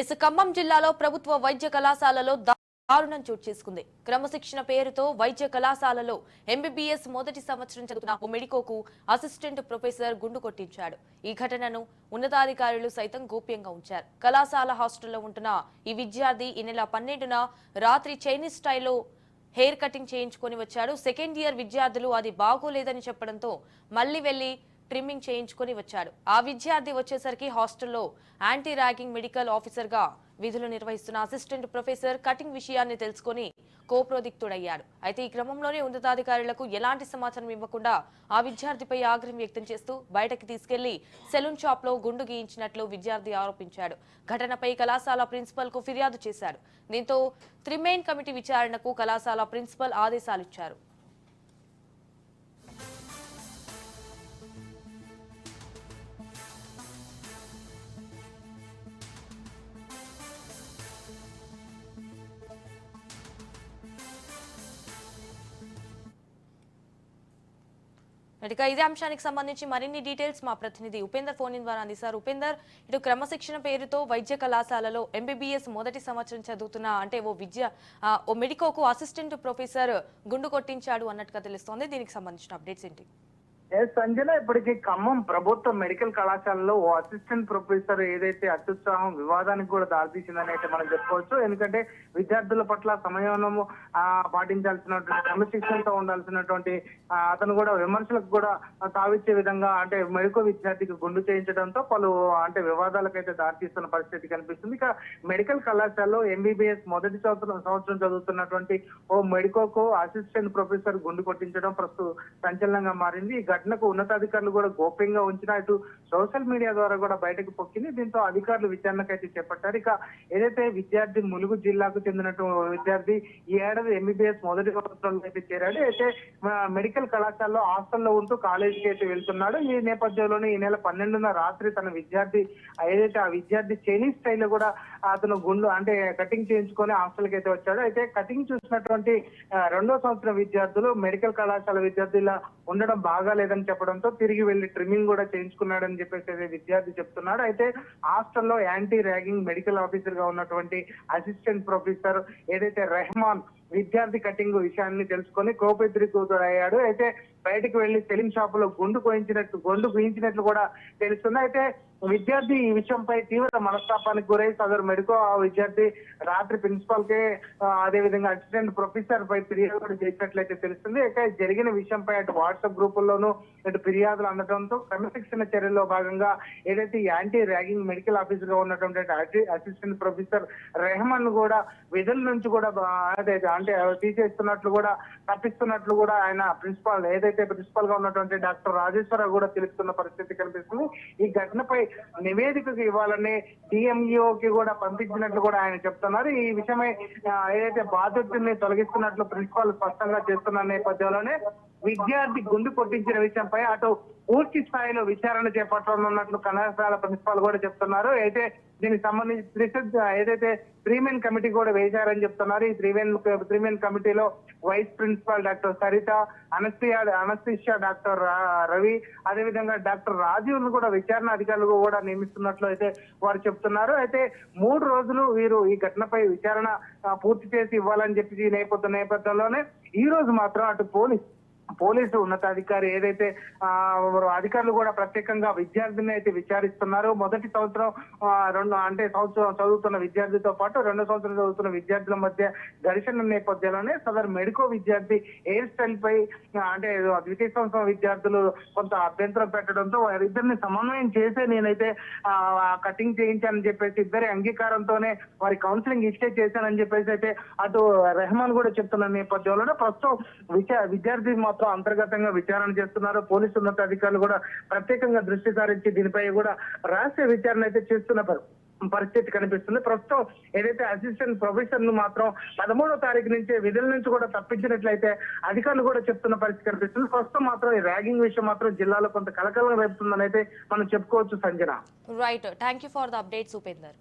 Yes Khammam జిల్లాలో ప్రభుత్వ వైద్య కళాశాలలో దారుణం చోటు చేసుకుంది. క్రమశిక్షణ పేరుతో వైద్య కళాశాలలో ఎంబీబీఎస్ మొదటి సంవత్సరం చదువుతున్న ఓ మెడికోకు అసిస్టెంట్ ప్రొఫెసర్ గుండు కొట్టించాడు. ఈ ఘటనను ఉన్నతాధికారులు సైతం గోప్యంగా ఉంచారు. కళాశాల హాస్టల్లో ఉంటున్న ఈ విద్యార్థి ఈ నెల పన్నెండున రాత్రి చైనీస్ స్టైల్లో హెయిర్ కటింగ్ చేయించుకొని వచ్చాడు. సెకండ్ ఇయర్ విద్యార్థులు అది బాగోలేదని చెప్పడంతో మళ్ళీ వెళ్ళి ట్రిమ్మింగ్ చేయించుకొని వచ్చాడు. ఆ విద్యార్థి వచ్చేసరికి హాస్టల్లో యాంటీ ర్యాగింగ్ మెడికల్ ఆఫీసర్గా విధులు నిర్వహిస్తున్న అసిస్టెంట్ ప్రొఫెసర్ కటింగ్ విషయాన్ని తెలుసుకొని కోప్రోదిక్తుడయ్యాడు. అయితే ఈ క్రమంలోనే ఉన్నతాధికారులకు ఎలాంటి సమాచారం ఇవ్వకుండా ఆ విద్యార్థిపై ఆగ్రహం వ్యక్తం చేస్తూ బయటకి తీసుకెళ్ళి సెలూన్ షాప్లో గుండు గీయించినట్లు విద్యార్థి ఆరోపించాడు. ఘటనపై కళాశాల ప్రిన్సిపల్కు ఫిర్యాదు చేశాడు దీంతో త్రిమేన్ కమిటీ విచారణకు కళాశాల ప్రిన్సిపల్ ఆదేశాలిచ్చారు. ఇక ఇదే అంశానికి సంబంధించి మరిన్ని డీటెయిల్స్ మా ప్రతినిధి ఉపేందర్ ఫోన్ ఇన్ ద్వారా అందిస్తారు. ఉపేందర్ ఇటు క్రమశిక్షణ పేరుతో వైద్య కళాశాలలో ఎంబీబీఎస్ మొదటి సంవత్సరం చదువుతున్న అంటే ఓ విద్య ఓ మెడికోకు అసిస్టెంట్ ప్రొఫెసర్ గుండు కొట్టించాడు అన్నట్టుగా తెలుస్తోంది. దీనికి సంబంధించిన అప్డేట్స్ ఏంటి? సంజన ఇప్పటికీ ఖమ్మం ప్రభుత్వ మెడికల్ కళాశాలలో ఓ అసిస్టెంట్ ప్రొఫెసర్ ఏదైతే అత్యుత్సాహం వివాదానికి కూడా దారితీసిందని అయితే మనం చెప్పుకోవచ్చు. ఎందుకంటే విద్యార్థుల పట్ల సమయము పాటించాల్సినటువంటి క్రమశిక్షణతో ఉండాల్సినటువంటి అతను కూడా విమర్శలకు కూడా తావిచ్చే విధంగా అంటే మెడికో విద్యార్థికి గుండు చేయించడంతో పలు అంటే వివాదాలకైతే దారితీస్తున్న పరిస్థితి కనిపిస్తుంది. ఇక మెడికల్ కళాశాలలో ఎంబీబీఎస్ మొదటి సంవత్సరం సంవత్సరం చదువుతున్నటువంటి ఓ మెడికోకు అసిస్టెంట్ ప్రొఫెసర్ గుండు కొట్టించడం ప్రస్తుతం సంచలనంగా మారింది. ఈ ఘటనకు ఉన్నతాధికారులు కూడా గోప్యంగా ఉంచిన ఇటు సోషల్ మీడియా ద్వారా కూడా బయటకు పొక్కింది. దీంతో అధికారులు విచారణకైతే చేపట్టారు. ఇక ఏదైతే విద్యార్థి ములుగు జిల్లాకు చెందినటువంటి విద్యార్థి ఈ ఏడాది ఎంబీబీఎస్ మొదటి సంవత్సరంలో అయితే చేరాడు. అయితే మెడికల్ కళాశాలలో హాస్టల్లో ఉంటూ కాలేజీకి అయితే వెళ్తున్నాడు. ఈ నేపథ్యంలోనే ఈ నెల పన్నెండున రాత్రి తన విద్యార్థి ఏదైతే ఆ విద్యార్థి చైనీస్ స్టైల్లో కూడా అతను గుండు అంటే కటింగ్ చేయించుకొని హాస్టల్కి అయితే వచ్చాడు. అయితే కటింగ్ చూసినటువంటి రెండో సంవత్సరం విద్యార్థులు మెడికల్ కళాశాల విద్యార్థుల ఉండడం బాగాలేదు బాగాలేదని చెప్పడంతో తిరిగి వెళ్ళి ట్రిమ్మింగ్ కూడా చేయించుకున్నాడని చెప్పేసి అయితే విద్యార్థి చెప్తున్నాడు. అయితే హాస్టల్లో యాంటీ ర్యాగింగ్ మెడికల్ ఆఫీసర్గా ఉన్నటువంటి అసిస్టెంట్ ప్రొఫెసర్ ఏదైతే రెహమాన్ విద్యార్థి కటింగ్ విషయాన్ని తెలుసుకొని కోపెద్రికూతుడయ్యాడు అయితే బయటకు వెళ్ళి సెలింగ్ షాప్లో గుండు కోయించినట్టు గుండు గుయించినట్లు కూడా తెలుస్తుంది. అయితే విద్యార్థి ఈ విషయంపై తీవ్ర మనస్తాపానికి గురై సదరు మెడికో ఆ విద్యార్థి రాత్రి ప్రిన్సిపాల్ కే అదే విధంగా అసిస్టెంట్ ప్రొఫెసర్ పై ఫిర్యాదు కూడా చేసినట్లయితే తెలుస్తుంది. అయితే జరిగిన విషయంపై అటు వాట్సాప్ గ్రూపుల్లోనూ ఇటు ఫిర్యాదులు అందడంతో క్రమశిక్షణ చర్యల్లో భాగంగా ఏదైతే యాంటీ ర్యాగింగ్ మెడికల్ ఆఫీసర్గా ఉన్నటువంటి అసి- అసిస్టెంట్ ప్రొఫెసర్ రెహమాన్ కూడా విధుల నుంచి కూడా అదే అంటే తీసేస్తున్నట్లు కూడా తప్పిస్తున్నట్లు కూడా ఆయన ప్రిన్సిపాల్ ఏదైతే ప్రిన్సిపాల్గా ఉన్నటువంటి డాక్టర్ రాజేశ్వరరావు కూడా తెలుస్తున్న పరిస్థితి కనిపిస్తుంది. ఈ ఘటనపై నివేదికకు ఇవ్వాలని DMEO కి కూడా పంపించినట్లు కూడా ఆయన చెప్తున్నారు. ఈ విషయమై ఏదైతే బాధ్యతని తొలగిస్తున్నట్లు ప్రిన్సిపాల్ స్పష్టంగా చేస్తున్న నేపథ్యంలోనే విద్యార్థి గుండు కొట్టించిన విషయంపై అటు పూర్తి స్థాయిలో విచారణ చేపట్టనున్నట్లు కళాశాల ప్రిన్సిపాల్ కూడా చెప్తున్నారు. అయితే దీనికి సంబంధించి త్రిసద్ ఏదైతే త్రీమెన్ కమిటీ కూడా వేశారని చెప్తున్నారు. ఈ త్రీమెన్ త్రీమెన్ కమిటీలో vice principal doctor Saritha anaesthesia anaesthesia doctor Ravi అదేవిధంగా డాక్టర్ రాజీవ్ను కూడా విచారణ అధికారులు కూడా నియమిస్తున్నట్లు అయితే వారు చెప్తున్నారు. అయితే మూడు రోజులు వీరు ఈ ఘటనపై విచారణ పూర్తి చేసి ఇవ్వాలని చెప్పి ఈ నేపథ్య నేపథ్యంలోనే ఈ రోజు మాత్రం అటు పోలీస్ పోలీసు ఉన్నతాధికారి ఏదైతే ఆ వారు అధికారులు కూడా ప్రత్యేకంగా విద్యార్థిని అయితే విచారిస్తున్నారు. మొదటి సంవత్సరం రెండు అంటే సంవత్సరం చదువుతున్న విద్యార్థితో పాటు రెండో సంవత్సరం చదువుతున్న విద్యార్థుల మధ్య ఘర్షణ నేపథ్యంలోనే సదర్ మెడికో విద్యార్థి హెయిర్ స్టైల్ పై అంటే ద్వితీయ సంవత్సరం విద్యార్థులు కొంత అభ్యంతరం పెట్టడంతో వారిద్దరిని సమన్వయం చేసే నేనైతే ఆ కటింగ్ చేయించానని చెప్పేసి ఇద్దరి అంగీకారంతోనే వారి కౌన్సిలింగ్ ఇచ్చే చేశానని చెప్పేసి అయితే అటు రెహమాన్ కూడా చెప్తున్న నేపథ్యంలోనే ప్రస్తుతం విద్యార్థి మాత్రం అంతర్గతంగా విచారణ చేస్తున్నారు పోలీసు ఉన్నతాధికారులు కూడా ప్రత్యేకంగా దృష్టి సారించి దీనిపై కూడా రహస్య విచారణ అయితే చేస్తున్న పరిస్థితి కనిపిస్తుంది. ప్రస్తుతం ఏదైతే అసిస్టెంట్ ప్రొఫెసర్ను మాత్రం పదమూడో తారీఖు నుంచి విధుల నుంచి కూడా తప్పించినట్లయితే అధికారులు కూడా చెప్తున్న పరిస్థితి కనిపిస్తుంది. ప్రస్తుతం మాత్రం ఈ ర్యాగింగ్ విషయం మాత్రం జిల్లాలో కొంత కలకలం రేపుతుందని అయితే మనం చెప్పుకోవచ్చు Sanjana. Right thank you for the updates Upender